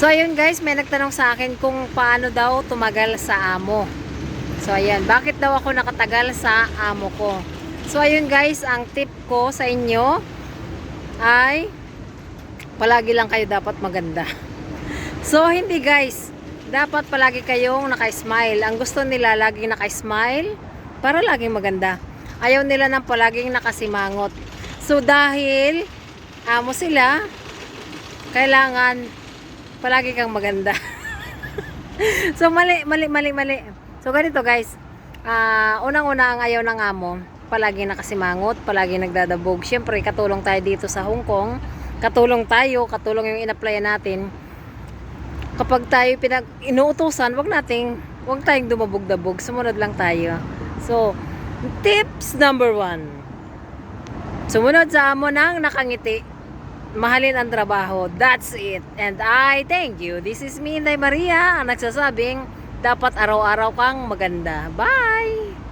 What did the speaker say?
So ayun guys, may nagtanong sa akin kung paano daw tumagal sa amo. So ayan, bakit daw ako nakatagal sa amo ko? So ayun guys, ang tip ko sa inyo ay palagi lang kayo dapat maganda. So hindi guys, dapat palagi kayong naka-smile. Ang gusto nila laging naka-smile para laging maganda. Ayaw nila ng palaging nakasimangot. So dahil amo sila, kailangan palagi kang maganda. so mali, mali, mali, mali. So ganito guys, ah unang-una ang ayaw ng amo, palagi nakasimangot, palagi nagdadabog. Siyempre, katulong tayo dito sa Hong Kong, katulong tayo, katulong yung in-applyan natin. Kapag tayo pinag inuutusan, wag nating, wag tayong dumabog-dabog, sumunod lang tayo. So, tips number one. Sumunod sa amo ng nakangiti. Mahalin ang trabaho. That's it. And I thank you. This is me, Inday Maria, ang nagsasabing, dapat araw-araw kang maganda. Bye!